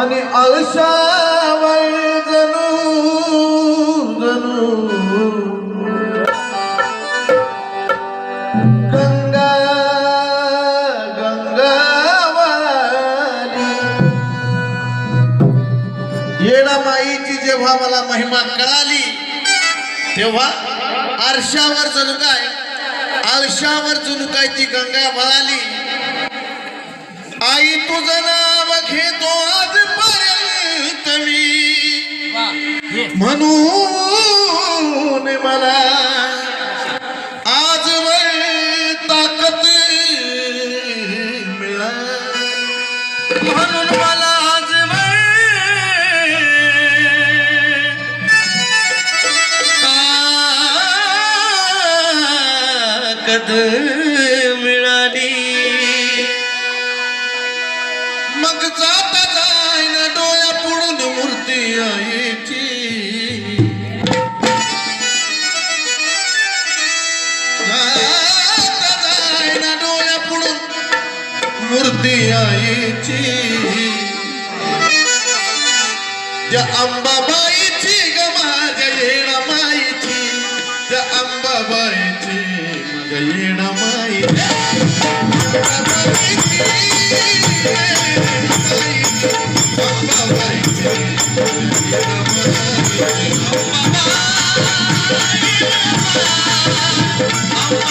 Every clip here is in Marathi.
आणि आळशावर जणू जणू गंगा जेव्हा मला महिमा कळाली तेव्हा आरशावर जणू काय आरशावर जणू काय ती गंगा वळाली. आई तुझं नाव घेतो आज म्हणून मला आज ताकद मिळा म्हणून मला आज ताकद मिळाली. मग जाता जाईन डोळ्या पुढून मूर्ती आईची मूर्ती आईची त्या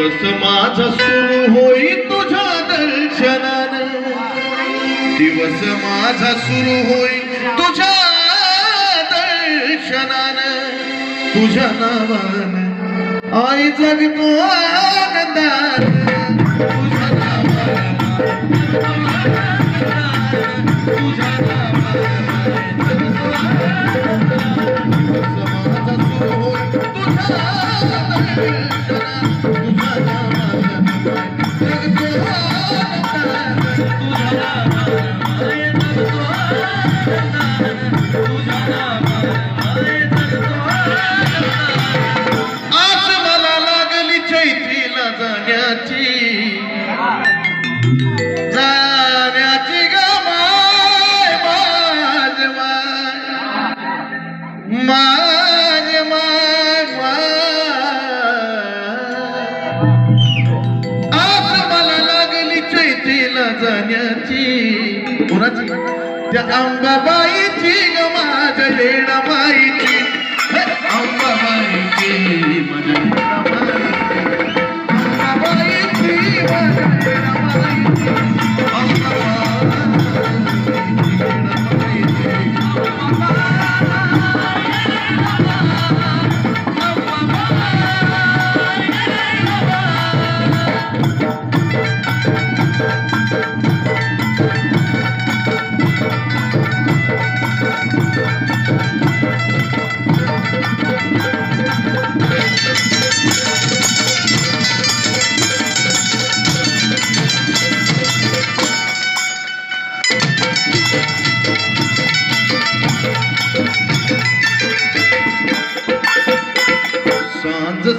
दिवस माझा सुरू होई तुझ्या दर्शनान. दिवस माझा सुरू होई तुझ्या दर्शनान. तुझ्या नावान आई जगतो आनंदा Thank you. त्या अंबाबाईची ग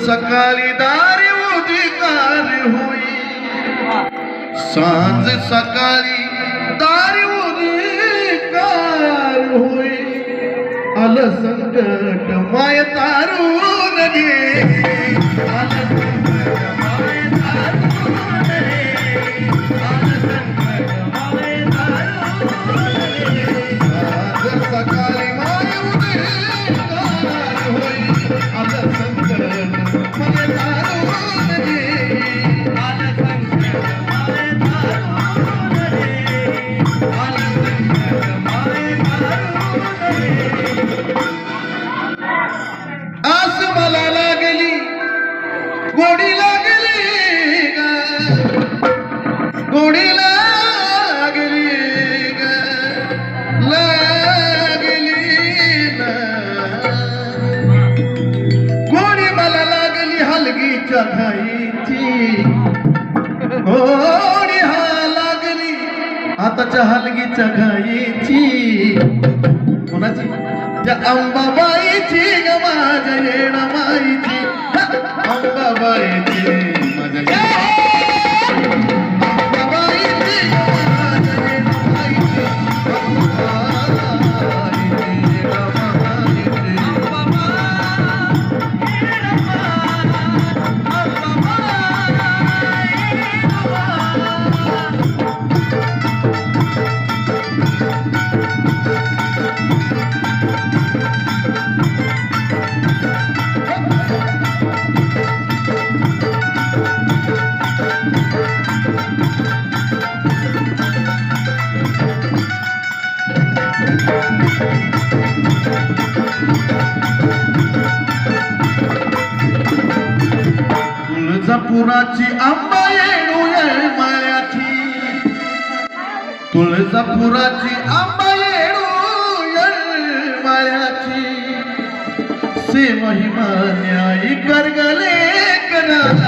सकाळी दारी उदिकार होई. सांज सकाळी दारी उदिकार होई. आलं संकट माय तारून गे गोडी लागली गोडी लागली लागली गोडी मला लागली हलगीच्या घाईची. गोडी हा लागली आताच्या हलगीच्या घाईची. कोणाची? त्या अंबाबाईची ग माझ्या येणामाईची अंबाबाईची माझ्या अंबाबाईची तुळजापुराची आंबा येणू ये माळ्याची. तुळजापुराची आंबा येणू मळ्याची. सेव हिमान्याई करगले करा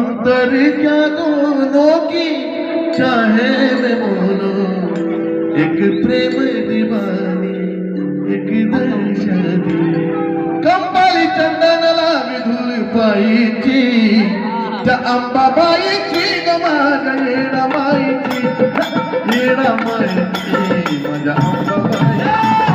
अंतर क्या दोनों की चाहे मैं बोलो एक प्रेम दीवानी एक दर्शनी कंपाली चंदनला विधुल पायची त्या अंबाबाईची गमाना येणामाईची येणामाईची माझ्या अंबाबाई